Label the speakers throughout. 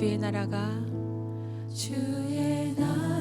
Speaker 1: 주의 나라가.
Speaker 2: 주의 나라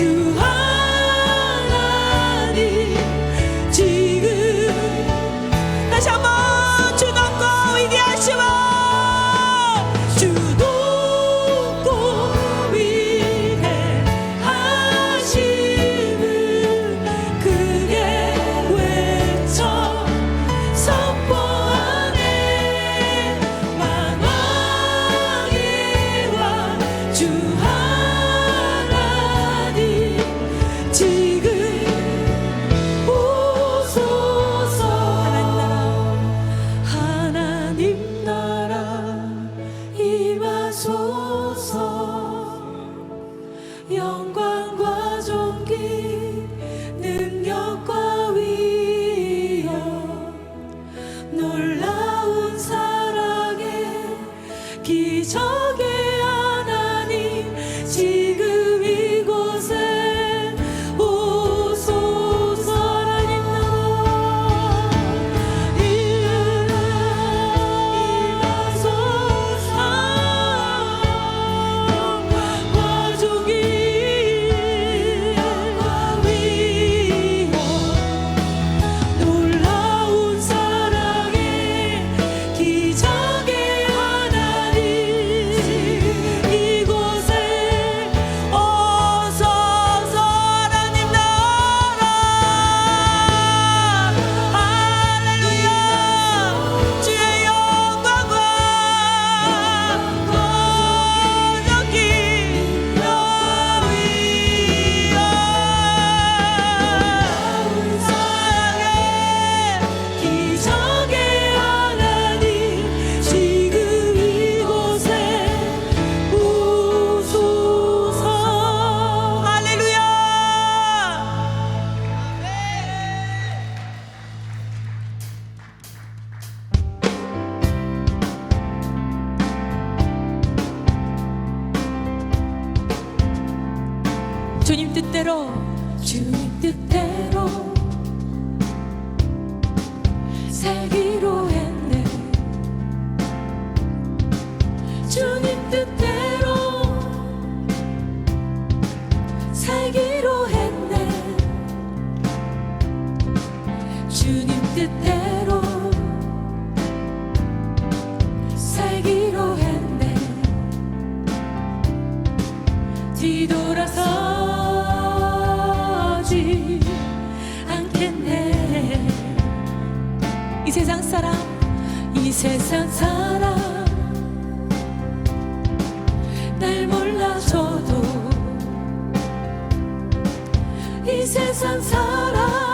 Speaker 2: you. 저 뒤돌아서지 않겠네.
Speaker 1: 이 세상 사람
Speaker 2: 이 세상 사람. 날 몰라줘도 이 세상 사람.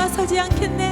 Speaker 2: 돌아서지 않겠네.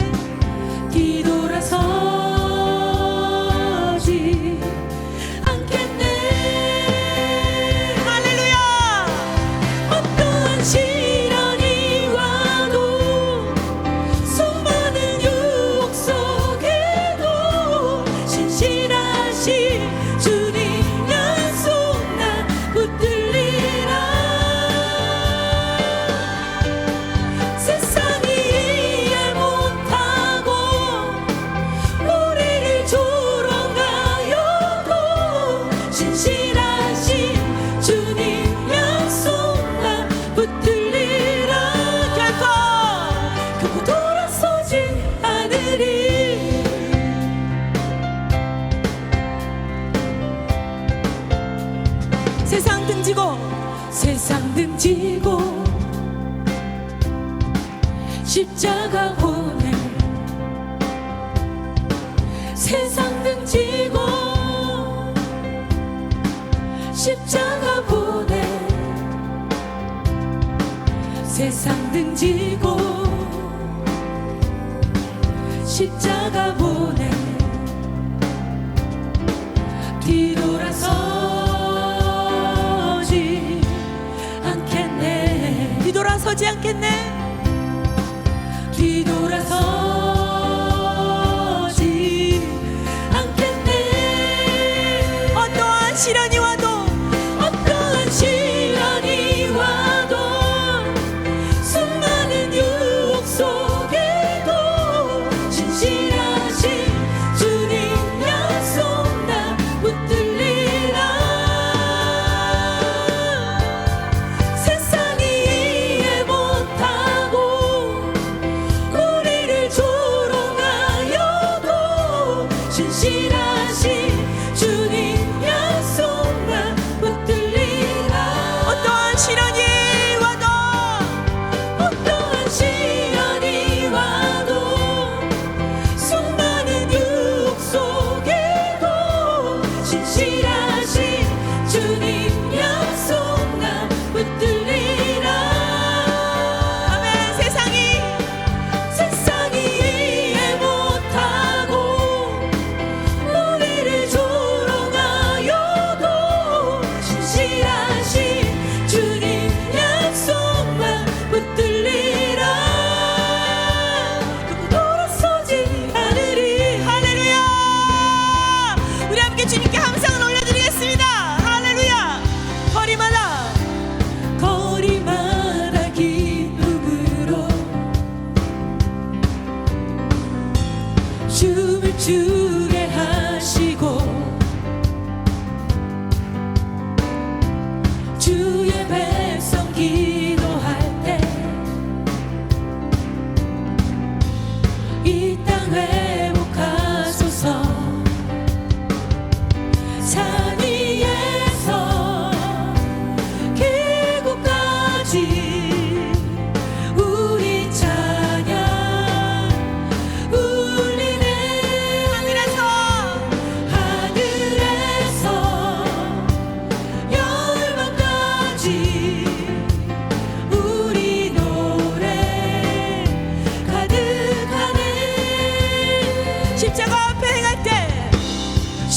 Speaker 2: 세상
Speaker 1: 등지고
Speaker 2: 십자가 보내 세상 등지고 십자가 보내 뒤돌아서
Speaker 1: 서지 않겠네.
Speaker 2: 주님께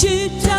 Speaker 2: you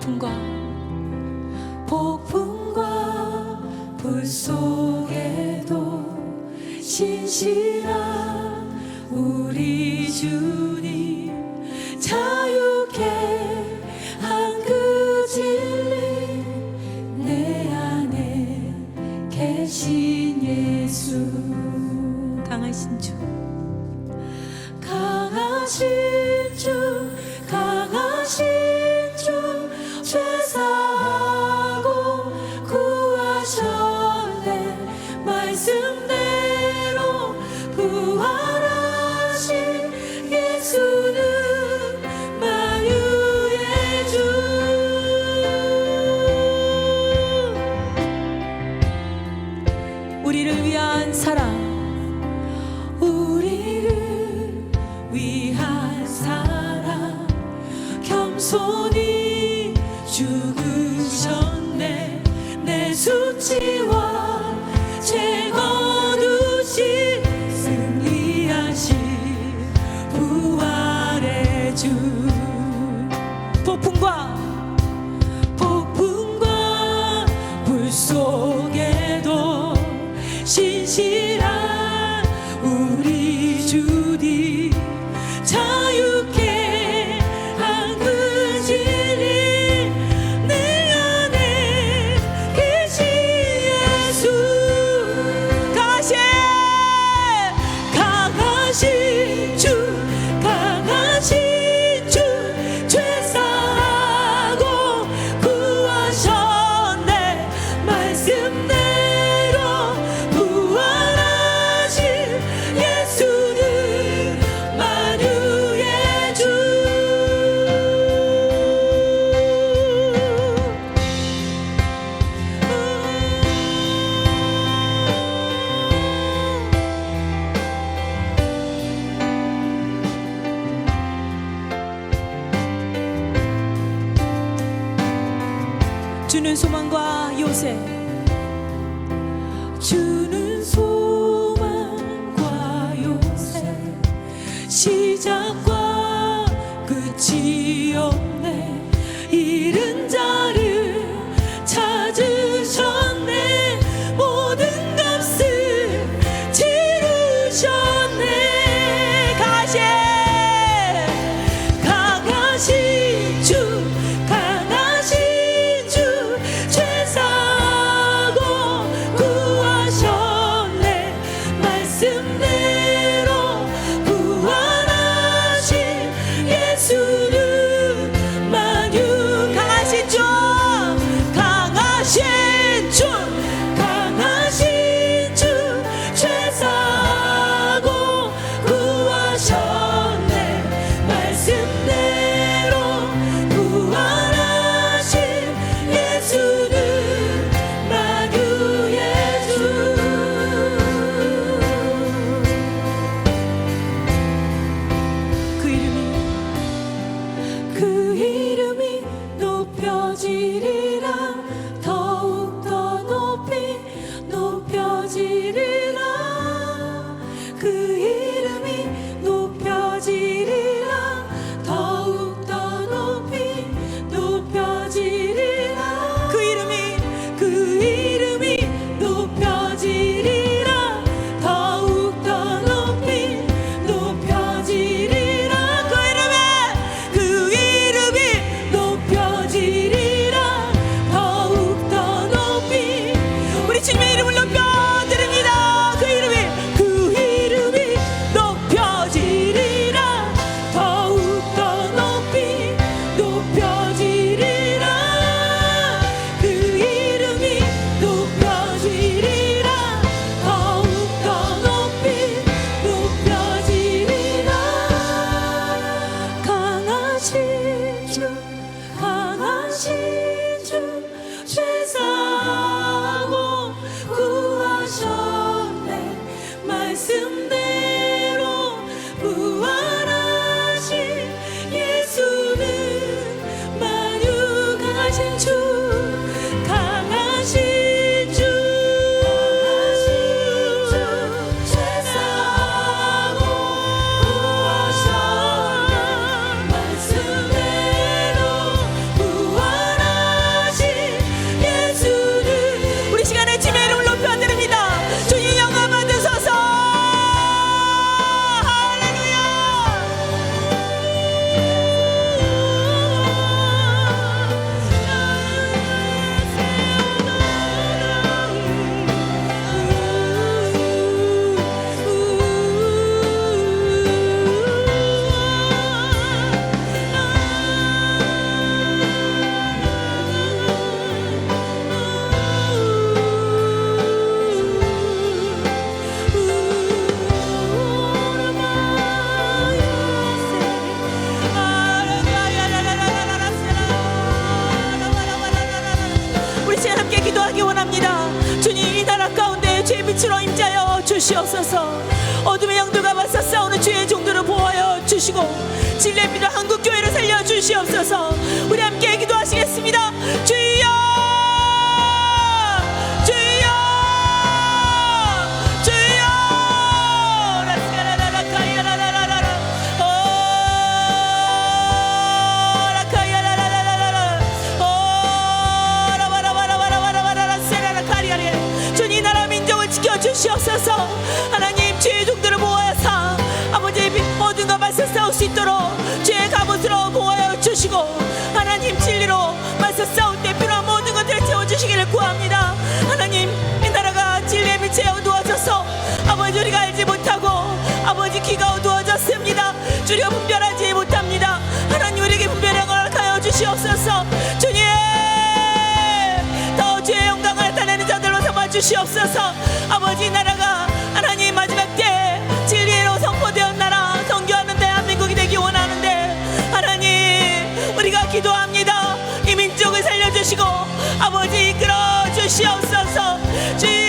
Speaker 1: 폭풍과
Speaker 2: 폭풍과 불 속에도 신실한 우리 주
Speaker 1: 心。
Speaker 3: 주시고
Speaker 2: 하나님 진리로 맞서 싸울 때 필요한 모든 것들을 채워주시기를 구합니다. 하나님 이 나라가 진리에 빛에 어두워져서 아버지 우리가 알지 못하고 아버지 귀가 어두워졌습니다. 주리가 분별하지 못합니다. 하나님 우리에게 분별한 걸 가여 주시옵소서. 주님 더 주의 영광을 나타내는 자들로 삼아 주시옵소서. 아버지 나라가 笑笑笑这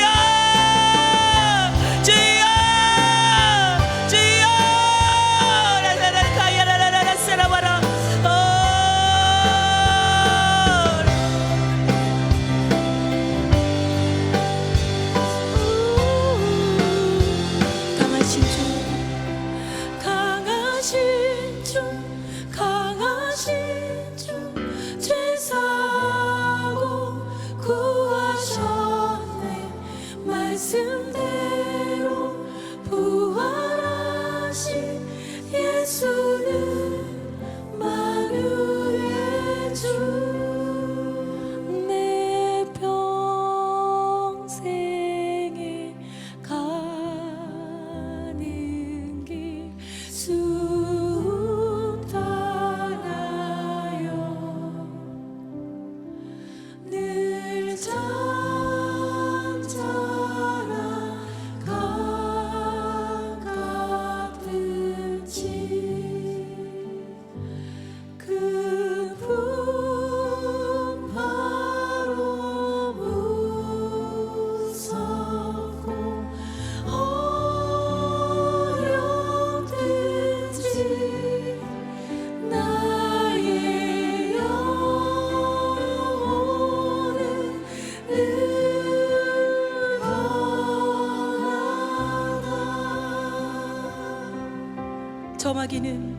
Speaker 2: gerginim